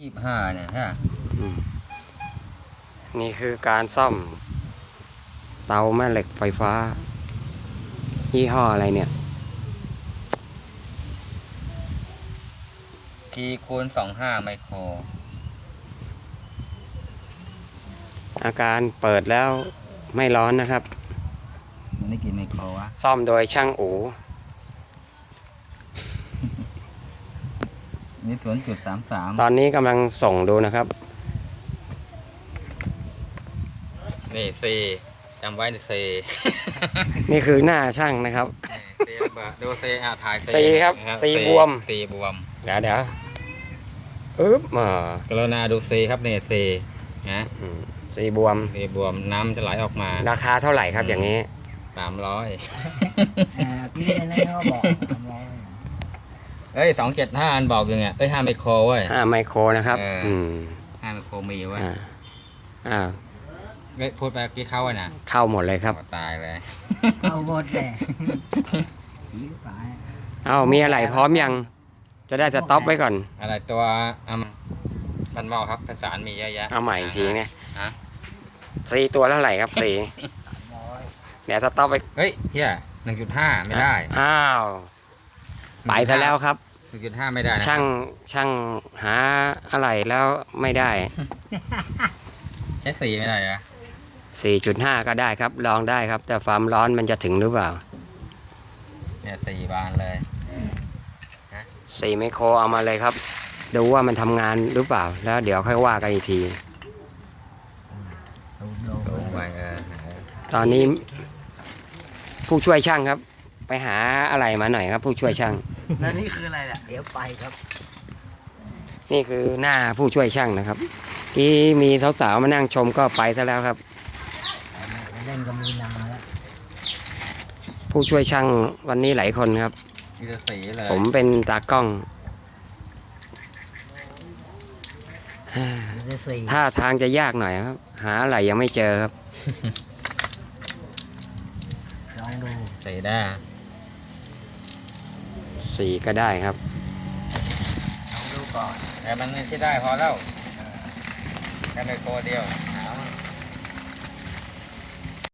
ยี่ห้าเนี่ยฮะอืมนี่คือการซ่อม เตาแม่เหล็กไฟฟ้า ยี่ห้ออะไรเนี่ยกีคูณสองห้าไมโคร อาการเปิดแล้วไม่ร้อนนะครับ มันได้กี่ไมโครวะ ซ่อมโดยช่างอู นี่ศูนย์จุดสามสามตอนนี้กำลังส่งดูนะครับนี่ซีจำไว้ในซีนี่คือหน้าช่างนะครับซีระเบิดดูซีอะถ่าย C ครับนะ C บวมซีบวมเดี๋ยวเดี๋ยวอึ๊บมากรุณาดูซีครับเนี่ยซีนะอืมสีบวมซีบวมน้ำจะไหลออกมาราคาเท่าไหร่ครับอย่างนี้ สามร้อย อ่าพี่นั่นเขาบอกทำร้อย เอ้ยสองเจ็ดห้าอันบอกอยู่เนี่ยเอ้ยห้าไมโครเว้ย ห้าไมโครนะครับ เอออื อืมห้าไมโครมีเว้ยอ่าอ่าเอ้ยพูดไปเมื่อกี้เข้าอะนะเข้าหมดเลยครับ โอ้ตายเลย เอาหมดเลยผีป่าเอ้ามีอะไรพร้อมยัง จะได้สต็อปไว้ก่อน อะไรตัวอืมบันหมอครับภาษานมีเยอะแยะเอาใหม่อีกทีเนี่ยฮะสี่ตัวเท่าไหร่ครับสี่ร้อยเดี๋ยวสต็อปไว้เฮ้ยเฮียหนึ่งจุดห้าไม่ได้อ้าว ไปซะแล้วครับ หนึ่งจุดห้าไม่ได้นะช่างช่างหาอะไรแล้วไม่ได้ ใช้สี่ไม่ได้เหรอ4.5ก็ได้ครับ ลองได้ครับ แต่ความร้อนมันจะถึงหรือเปล่า เนี่ยสี่บานเลย4ไมโครเอามาเลยครับ ดูว่ามันทำงานหรือเปล่า แล้วเดี๋ยวค่อยว่ากันอีกทีตูมโลสูงไปเออตอนนี้ผู้ช่วยช่างครับ ไปหาอะไรมาหน่อยครับ ผู้ช่วยช่าง แล้วนี่คืออะไรล่ะ เดี๋ยวไปครับ นี่คือหน้าผู้ช่วยช่างนะครับที่มีสาวๆมานั่งชมก็ไปซะแล้วครับ เล่นกับมีนาแล้วผู้ช่วยช่างวันนี้หลายคนครับ มีแต่สีเลยผมเป็นตากล้องมีแต่สี่ท่าทางจะยากหน่อยครับ หาอะไรยังไม่เจอครับ ลองดูสีได้ สีก็ได้ครับลองดูก่อนแต่มันที่ได้พอแล้วแค่ไมโครเดียวอ